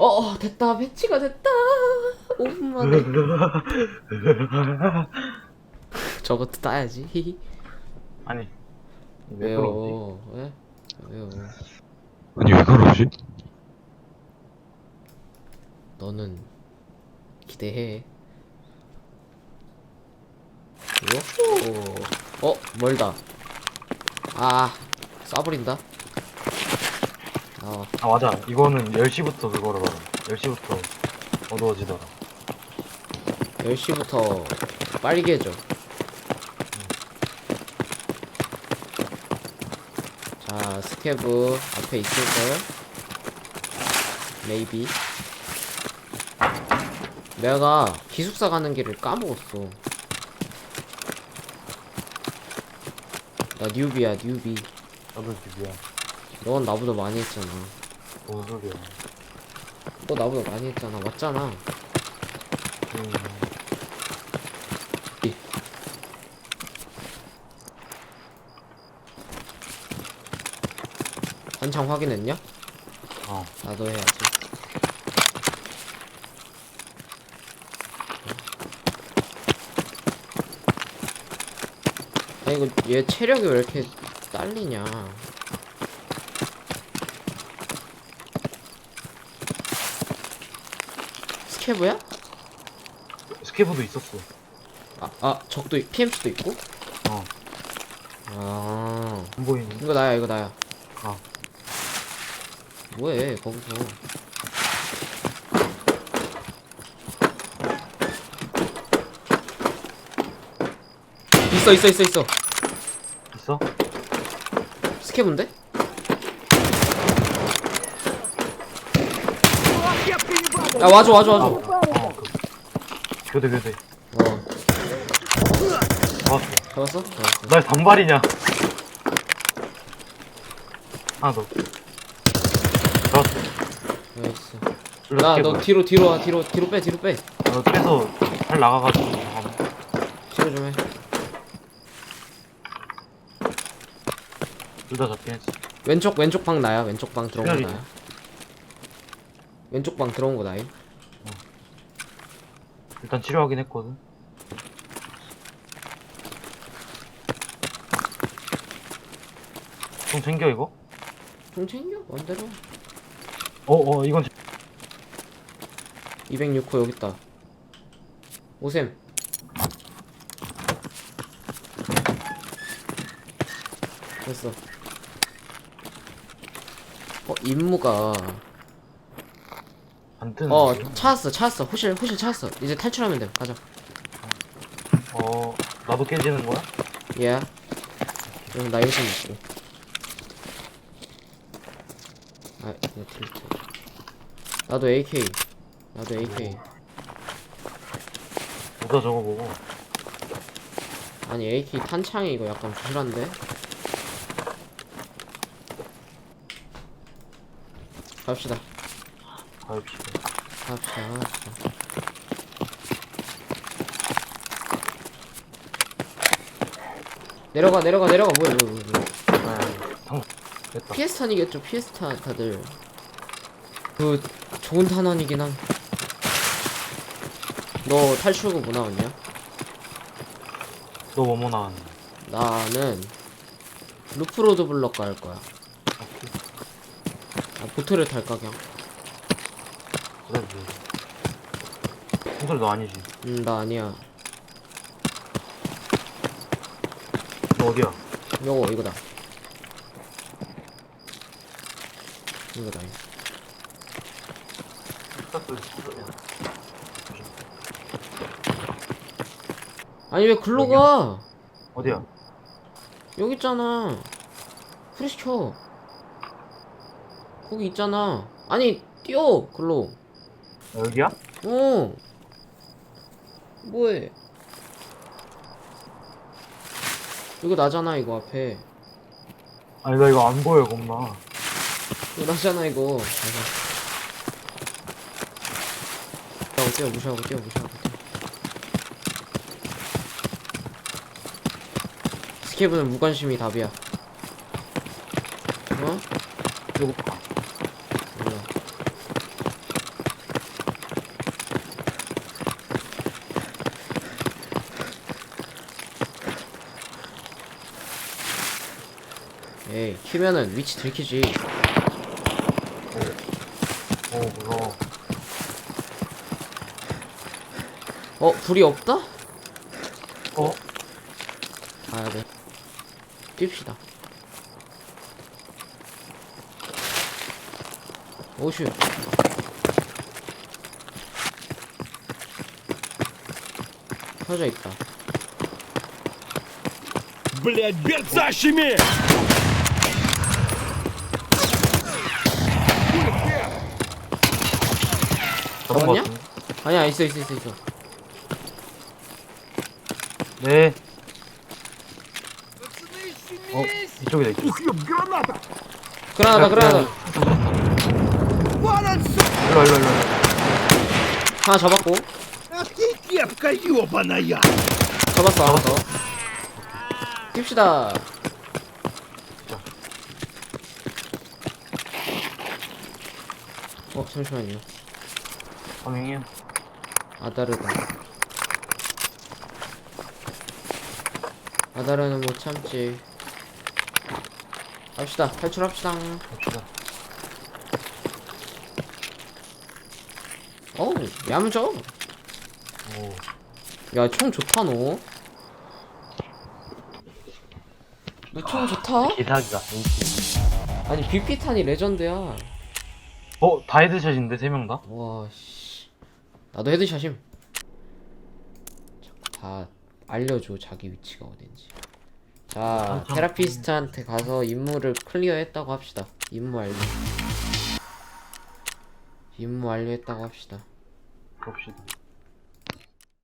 어, 어 됐다. 배치가 됐다. 5분 만에. 저것도 따야지. 히히 아니 왜 그러지? 왜요 왜? 왜요? 아니 왜 그러지? 너는 기대해. 요호 어 멀다. 아 쏴버린다 어 아 맞아. 이거는 10시부터 그거를 받아 10시부터 어두워지더라. 10시부터 빨리 해줘 자 스케브 앞에 있을걸 메이비 내가 기숙사 가는 길을 까먹었어. 나 뉴비야 뉴비. 나도 집이야 넌 나보다 많이 했잖아 뭔 소리야 너 나보다 많이 했잖아 맞잖아 음, 한창 확인했냐? 어 나도 해야지. 아 이거 얘 체력이 왜 이렇게 딸리냐? 스케브야? 스케브도 있었어 아, 아 적도 있- PMC도 있고? 어. 아 안 보이네 이거 나야 이거 나야. 아. 뭐해 거기서? 있어 있어 있어 있어. 있어? 스케브인데? 야 와줘 와줘 와줘. 어 그. 교대 교대 어 잡았어 잡았어? 날 단발이냐 하나 더 잡았어 나이스. 둘다 나너 뒤로 뒤로 와 뒤로 뒤로 빼 뒤로 빼. 너 빼서 잘 나가가지고 잠깐만 치료 좀 해. 둘다 잡긴 했어 왼쪽 왼쪽 방 나야 왼쪽 방 특별히. 나야 왼쪽 방 들어온 거 나임? 일단 치료하긴 했거든. 좀 챙겨 이거? 좀 챙겨? 원대로? 어어 이건 206호 여기 있다. 오셈. 됐어. 어 임무가 안 뜨는 어데 찾았어 찾았어. 호실 호실 찾았어. 이제 탈출하면 돼. 가자. 어 나도 깨지는 거야? 예. 그럼 나 여기서 먹고 아 이거 딜트 나도 AK 나도 AK 보다 저거 보고? 아니 AK 탄창이 이거 약간 부실한데? 갑시다 가입시다. 갑시다 갑시다. 내려가 내려가 내려가. 뭐야 뭐야 뭐야 됐다. 피에스탄이겠죠? 피에스타 다들. 그 좋은 탄환이긴 함너 탈출구 뭐 나왔냐? 너 뭐뭐 나왔는데 나는 루프로드 블럭 갈 거야. 아, 보트를 탈까 그냥 그래 그래 형들 너 아니지? 음 나 아니야. 너 어디야? 요거 이거다. 이거다 이거. 아니 왜 글로 가? 어디야? 여기 있잖아. 켜. 거기 있잖아. 아니 뛰어 글로. 아, 여기야? 어. 뭐해? 이거 나잖아 이거 앞에. 아니 나 이거 안 보여 겁나 이거 나잖아 이거. 가자 뛰어 무시하고 뛰어 무시하고 뛰어. 스케브는 무관심이 답이야. 어? 배고파 몰라 키면은 위치 들키지 오 무서워 어 불이 없다? 어? 가야돼 뜁시다 오슈 터져 있다 Блять, берцащими! 잡은 거 잡았냐? 같은데? 아니야 있어 있어 있어 있어 네 어? 이쪽이다 이쪽 Ух, ёб, граната! 그라나다 그라나다 Вон он, сука! 일로 일로 일로 하나 잡았고 Ах ты кепка ёбаная! 잡았어 하나 더 뜁시다 어 잠시만요 방향이요. 아다르다. 아다르는 못 참지. 갑시다. 탈출합시다. 갑시다. 어우 야무져. 오. 야 총 좋다 너. 너 총 좋다? 기사기다 인기 아니 빅피탄이 레전드야. 어? 다 헤드샷인데 세 명 다? 와 씨 나도 헤드샷임. 자, 다 알려줘 자기 위치가 어딘지. 자 참. 테라피스트한테 가서 임무를 클리어했다고 합시다. 임무 완료. 임무 완료했다고 합시다. 봅시다